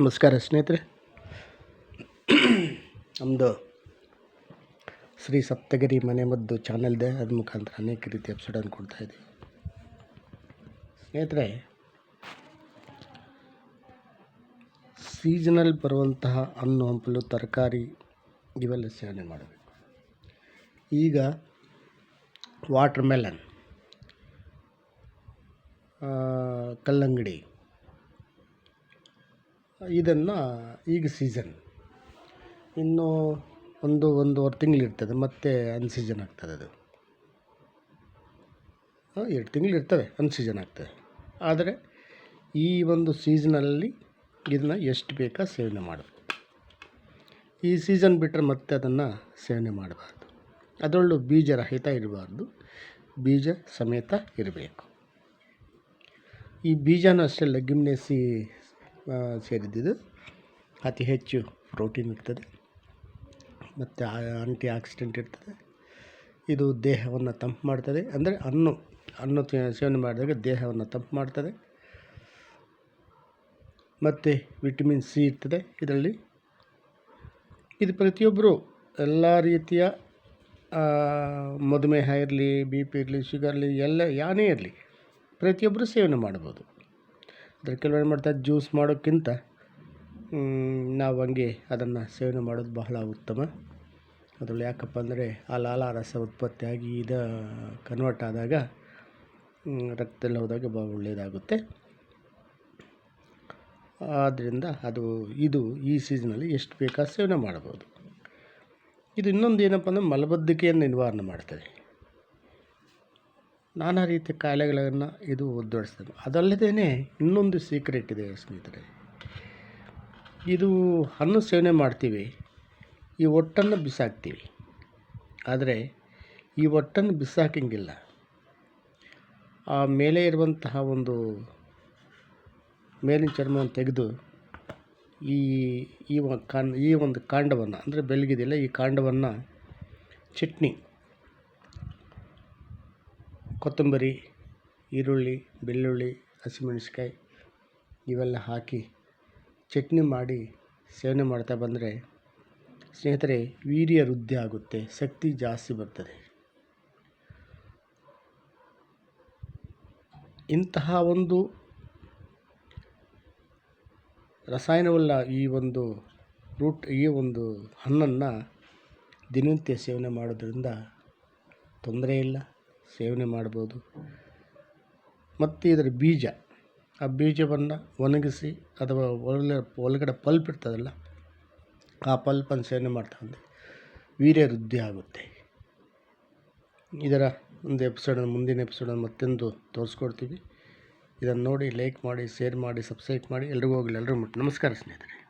ನಮಸ್ಕಾರ ಸ್ನೇಹಿತರೆ. ನಮ್ಮದು ಶ್ರೀ ಸಪ್ತಗಿರಿ ಮನೆ ಮದ್ದು ಚಾನಲ್ದೆ ಅದ ಅದ್ರ ಮುಖಾಂತರ ಅನೇಕ ರೀತಿ ಕೊಡ್ತಾ ಇದ್ದೀವಿ. ಸ್ನೇಹಿತರೆ ಸೀಸನಲ್ ಬರುವಂತಹ ಹಣ್ಣು, ಹಂಪಲು, ತರಕಾರಿ ಇವೆಲ್ಲ ಸೇವನೆ ಮಾಡಬೇಕು. ಈಗ ವಾಟ್ರ್ ಮೆಲನ್ ಕಲ್ಲಂಗಡಿ ಇದನ್ನು ಈಗ ಸೀಸನ್ ಇನ್ನು ಒಂದು, ಒಂದೂವರೆ ತಿಂಗಳಿರ್ತದೆ ಮತ್ತೆ ಅನ್ಸೀಸನ್ ಆಗ್ತದೆ ಅದು. ಎರಡು ತಿಂಗಳು ಇರ್ತವೆ ಅನ್ಸೀಸನ್ ಆಗ್ತದೆ. ಆದರೆ ಈ ಒಂದು ಸೀಸನಲ್ಲಿ ಇದನ್ನು ಎಷ್ಟು ಬೇಕಾ ಸೇವನೆ ಮಾಡಬೇಕು. ಈ ಸೀಸನ್ ಬಿಟ್ಟರೆ ಮತ್ತೆ ಅದನ್ನು ಸೇವನೆ ಮಾಡಬಾರ್ದು. ಅದರಲ್ಲೂ ಬೀಜ ರಹಿತ ಇರಬಾರ್ದು. ಬೀಜ ಸಮೇತ ಇರಬೇಕು. ಈ ಬೀಜನ ಅಷ್ಟೇ ಲೆಗ್ಯುಮಿನೇಸಿ ಸೇರಿದ್ದಿದ್ದು ಅತಿ ಹೆಚ್ಚು ಪ್ರೋಟೀನ್ ಇರ್ತದೆ. ಮತ್ತು ಆಂಟಿ ಆಕ್ಸಿಡೆಂಟ್ ಇರ್ತದೆ. ಇದು ದೇಹವನ್ನು ತಂಪು ಮಾಡ್ತದೆ. ಅಂದರೆ ಹಣ್ಣು ಹಣ್ಣು ಸೇವನೆ ಮಾಡಿದಾಗ ದೇಹವನ್ನು ತಂಪು ಮಾಡ್ತದೆ. ಮತ್ತು ವಿಟಮಿನ್ ಸಿ ಇರ್ತದೆ ಇದರಲ್ಲಿ. ಇದು ಪ್ರತಿಯೊಬ್ಬರು ಎಲ್ಲ ರೀತಿಯ ಮಧುಮೇಹ ಇರಲಿ, ಬಿ ಪಿ ಇರಲಿ ಶುಗರ್ಲಿ ಎಲ್ಲ, ಯಾನೇ ಇರಲಿ ಪ್ರತಿಯೊಬ್ಬರು ಸೇವನೆ ಮಾಡ್ಬೋದು. ಅದ್ರ ಕೆಲವು ಏನು ಮಾಡ್ತಾರೆ ಜ್ಯೂಸ್ ಮಾಡೋಕ್ಕಿಂತ ನಾವು ಹಂಗೆ ಅದನ್ನು ಸೇವನೆ ಮಾಡೋದು ಬಹಳ ಉತ್ತಮ. ಅದರಲ್ಲಿ ಯಾಕಪ್ಪ ಅಂದರೆ ಆ ಲಾಲ ರಸ ಉತ್ಪತ್ತಿಯಾಗಿ ಇದು ಕನ್ವರ್ಟ್ ಆದಾಗ ರಕ್ತದಲ್ಲಿ ಹೋದಾಗ ಭಾಳ ಒಳ್ಳೆಯದಾಗುತ್ತೆ ಆದ್ದರಿಂದ ಅದು, ಇದು ಈ ಸೀಸನಲ್ಲಿ ಎಷ್ಟು ಬೇಕಾದ ಸೇವನೆ ಮಾಡ್ಬೋದು ಇದು ಇನ್ನೊಂದು ಏನಪ್ಪ ಅಂದರೆ ಮಲಬದ್ಧತೆಯನ್ನು ನಿವಾರಣೆ ಮಾಡ್ತದೆ. ನಾನಾ ರೀತಿಯ ಕಾಯಿಲೆಗಳನ್ನು ಇದು ಉದ್ದಡಿಸ್ತದೆ ಅದಲ್ಲದೇ ಇನ್ನೊಂದು ಸೀಕ್ರೆಟ್ ಇದೆ ಸ್ನೇಹಿತರೆ. ಇದು ಹಣ್ಣು ಸೇವನೆ ಮಾಡ್ತೀವಿ, ಈ ಒಟ್ಟನ್ನು ಬಿಸಾಕ್ತೀವಿ. ಆದರೆ ಈ ಒಟ್ಟನ್ನು ಬಿಸಾಕಂಗಿಲ್ಲ. ಆ ಮೇಲೆ ಇರುವಂತಹ ಒಂದು ಮೇಲಿನ ಚರ್ಮವನ್ನು ತೆಗೆದು ಈ ಈ ಕಾಂಡ ಈ ಒಂದು ಕಾಂಡವನ್ನು, ಅಂದರೆ ಬೆಳಗಿದಿಲ್ಲ ಈ ಕಾಂಡವನ್ನು ಚಟ್ನಿ ಕೊತ್ತಂಬರಿ, ಈರುಳ್ಳಿ, ಬೆಳ್ಳುಳ್ಳಿ ಹಸಿಮೆಣ್ಸಿಕಾಯಿ ಇವೆಲ್ಲ ಹಾಕಿ ಚಟ್ನಿ ಮಾಡಿ ಸೇವನೆ ಮಾಡ್ತಾ ಬಂದರೆ ಸ್ನೇಹಿತರೆ, ವೀರ್ಯ ವೃದ್ಧಿ ಆಗುತ್ತೆ, ಶಕ್ತಿ ಜಾಸ್ತಿ ಬರ್ತದೆ. ಇಂತಹ ಒಂದು ರಸಾಯನವುಳ್ಳ ಈ ಒಂದು ರೂಟ್, ಈ ಒಂದು ಹಣ್ಣನ್ನು ದಿನನಿತ್ಯ ಸೇವನೆ ಮಾಡೋದರಿಂದ ತೊಂದರೆ ಇಲ್ಲ. ಸೇವನೆ ಮಾಡ್ಬೋದು. ಮತ್ತು ಇದರ ಬೀಜ, ಆ ಬೀಜವನ್ನು ಒಣಗಿಸಿ ಅಥವಾ ಒಳ್ಳೆ ಒಳಗಡೆ ಪಲ್ಪ್ ಇರ್ತದಲ್ಲ, ಆ ಪಲ್ಪನ್ನು ಸೇವನೆ ಮಾಡ್ತಾ ಬಂದರೆ ವೀರ್ಯ ವೃದ್ಧಿ ಆಗುತ್ತೆ. ಇದರ ಒಂದು ಎಪಿಸೋಡನ್ನು ಮುಂದಿನ ಎಪಿಸೋಡನ್ನು ಮತ್ತೊಂದು ತೋರಿಸ್ಕೊಡ್ತೀವಿ. ಇದನ್ನು ನೋಡಿ ಲೈಕ್ ಮಾಡಿ ಶೇರ್ ಮಾಡಿ ಸಬ್ಸ್ಕ್ರೈಬ್ ಮಾಡಿ. ಎಲ್ರಿಗೂ ಹೋಗಲಿ ಎಲ್ಲರೂ ಮುಟ್ಟು ನಮಸ್ಕಾರ ಸ್ನೇಹಿತರೆ.